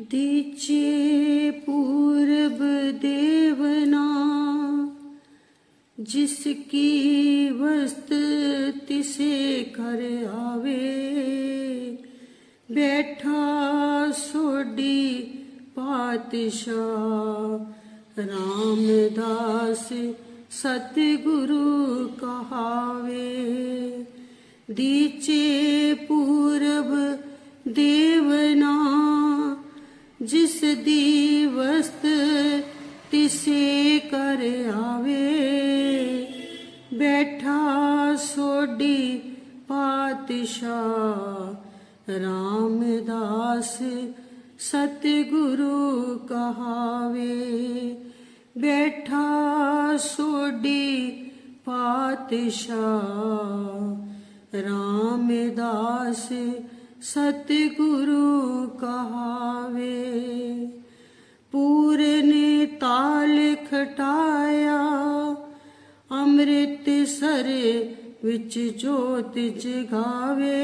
ਦੀਚੇ ਪੂਰਬ ਦੇਵਨਾ ਜਿਸ ਕੀ ਵਸਤ ਤਿਸੇ ਕਰ ਆਵੇ। ਬੈਠਾ ਸੋਡੀ ਪਾਤਸ਼ਾਹ, ਰਾਮਦਾਸ ਸਤਿਗੁਰੂ ਕਹਾਵੇ। ਦੀਚੇ ਪੂਰਬ ਦੇਵਨਾ ਜਿਸ ਦੀ ਵਸਤ ਤਿਸੇ ਕਰ ਆਵੇ। ਬੈਠਾ ਸੋਡੀ ਪਾਤਸ਼ਾਹ ਰਾਮਦਾਸ ਸਤਿਗੁਰੂ ਕਹਾਵੇ। ਬੈਠਾ ਸੋਡੀ ਪਾਤਸ਼ਾਹ ਰਾਮਦਾਸ ਸਤਿਗੁਰੂ ਕਹਾਵੇ ਪੂਰਨ ਤਾਲ ਖਟਾਇਆ, ਅੰਮ੍ਰਿਤ ਸਰ ਵਿੱਚ ਜੋਤ ਜਗਾਵੇ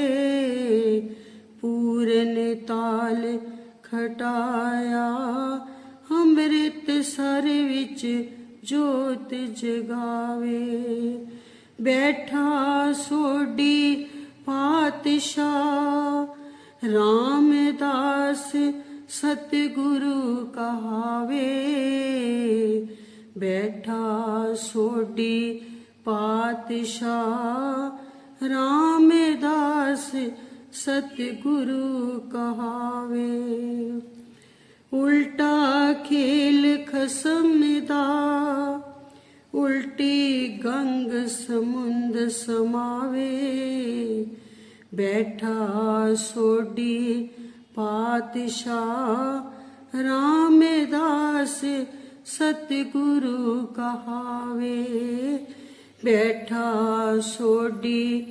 ਪੂਰਨ ਤਾਲ ਖਟਾਇਆ, ਅੰਮ੍ਰਿਤ ਸਰ ਵਿੱਚ ਜੋਤ ਜਗਾਵੇ, ਬੈਠਾ ਸੋਡੀ ਪਾਤਸ਼ਾਹ ਰਾਮਦਾਸ ਸਤਿਗੁਰੂ ਕਹਾਵੇ ਬੈਠਾ ਸੋਡੀ ਪਾਤਸ਼ਾਹ ਰਾਮਦਾਸ ਸਤਿਗੁਰੂ ਕਹਾਵੇ। ਉਲਟਾ ਖੇਲ ਖਸਮ ਦਾ ਉਲਟੀ ਗੰਗ ਸਮੁੰਦ ਸਮਾਵੇ, ਬੈਠਾ ਸੋਡੀ ਪਾਤਸ਼ਾਹ ਰਾਮਦਾਸ ਸਤਿਗੁਰੂ ਕਹਾਵੇ। ਬੈਠਾ ਸੋਡੀ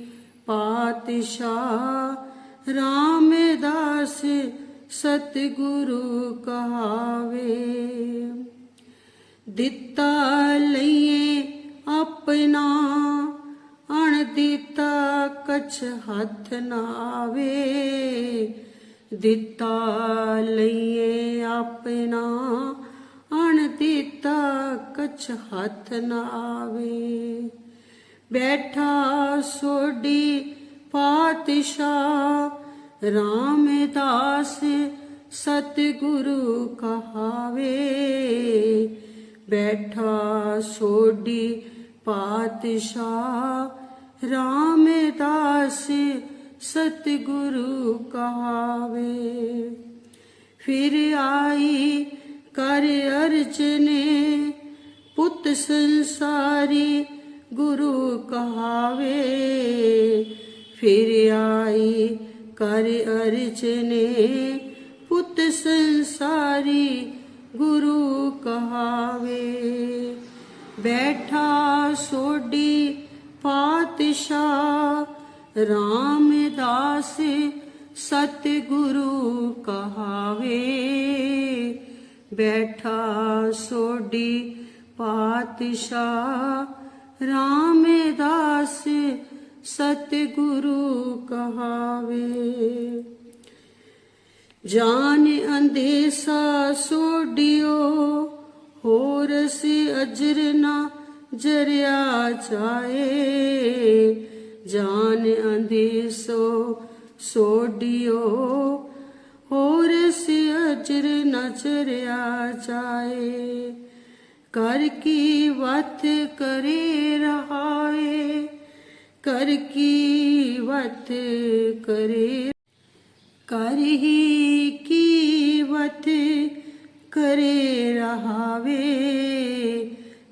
ਪਾਤਸ਼ਾਹ ਰਾਮਦਾਸ ਸਤਿਗੁਰੂ ਕਹਾਵੇ। ਦਿੱਤਾ ਲਈਏ ਆਪਣਾ ਅਣ ਕਛ ਹੱਥ ਨਾ ਆਵੇ। ਦਿੱਤਾ ਲਈਏ ਆਪਣਾ ਅਣ ਕਛ ਹੱਥ ਨਾ ਆਵੇ। ਬੈਠਾ ਸੋਡੀ ਪਾਤਸ਼ਾਹ ਰਾਮਦਾਸ ਸਤਿਗੁਰੂ ਕਹਾਵੇ। ਬੈਠਾ ਸੋਡੀ ਪਾਤਸ਼ਾਹ ਰਾਮਦਾਸ ਸਤਿਗੁਰੂ ਕਹਾਵੇ। ਫਿਰ ਆਈ ਕਰ ਅਰਜਨੇ, ਪੁੱਤ ਸੰਸਾਰੀ ਗੁਰੂ ਕਹਾਵੇ। ਫਿਰ ਆਈ ਕਰ ਅਰਜਨੇ, ਪੁੱਤ ਸੰਸਾਰੀ ਗੁਰੂ ਕਹਾਵੇ। ਬੈਠਾ ਸੋਢੀ ਪਾਤਸ਼ਾਹ ਰਾਮਦਾਸ ਸਤਿਗੁਰੂ ਕਹਾਵੇ। ਬੈਠਾ ਸੋਢੀ ਪਾਤਸ਼ਾਹ ਰਾਮਦਾਸ ਸਤਿਗੁਰੂ ਕਹਾਵੇ। ਜਾਨ ਅੰਦੇਸਾ ਸੋਡਿਓ ਹੋਰ ਸੀ ਅਜਰ ਨਾ ਜਰਿਆ ਜਾਏ। ਜਾਨ ਅੰਦੇਸੋ ਸੋਡਿਓ ਹੋਰ ਸੀ ਅਜਰ ਨਾ ਜਰਿਆ ਜਾਏ। ਕਰ ਕੀ ਵਤ ਕਰੇ ਰਹਾਏ, ਕਰ ਕੀ ਵਤ ਕਰੇ। ਕਰ ਹੀ ਕਰਹੀ ਕੀਵਤ ਕਰੇ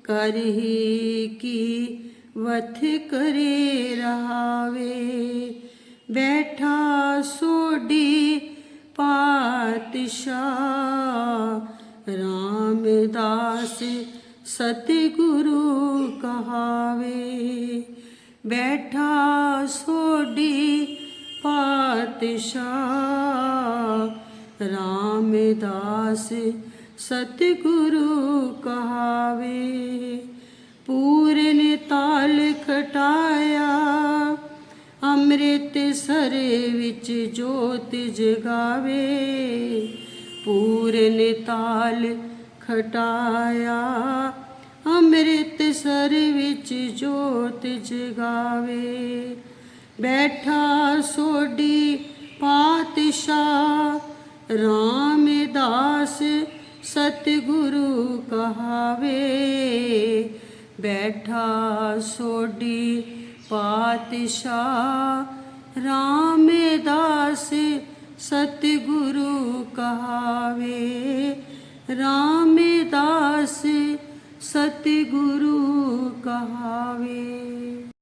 ਰਹਾਵੇ ਕਰਹੀ ਕੀਵਤ ਕਰੇ ਰਹਾਵੇ? ਬੈਠਾ ਸੋਡੀ ਪਾਤਸ਼ਾਹ, ਰਾਮਦਾਸ ਸਤਿਗੁਰੂ ਕਹਾਵੇ। ਬੈਠਾ ਸੋਡੀ ਪਾਤਸ਼ਾਹ, ਰਾਮਦਾਸ ਸਤਿਗੁਰੂ ਕਹਾਵੇ, ਪੂਰਨ ਤਾਲ ਖਟਾਇਆ, ਅੰਮ੍ਰਿਤ ਸਰੇ ਵਿੱਚ ਜੋਤ ਜਗਾਵੇ, ਪੂਰਨ ਤਾਲ ਖਟਾਇਆ, ਅੰਮ੍ਰਿਤ ਸਰ ਵਿੱਚ ਜੋਤ ਜਗਾਵੇ। ਬੈਠਾ ਸੋਢੀ ਪਾਤਸ਼ਾਹ, ਰਾਮਦਾਸ ਸਤਿਗੁਰੂ ਕਹਾਵੇ ਬੈਠਾ ਸੋਢੀ ਪਾਤਸ਼ਾਹ। ਰਾਮਦਾਸ ਸਤਿਗੁਰੂ ਕਹਾਵੇ ਰਾਮਦਾਸ ਸਤਿਗੁਰੂ ਕਹਾਵੇ।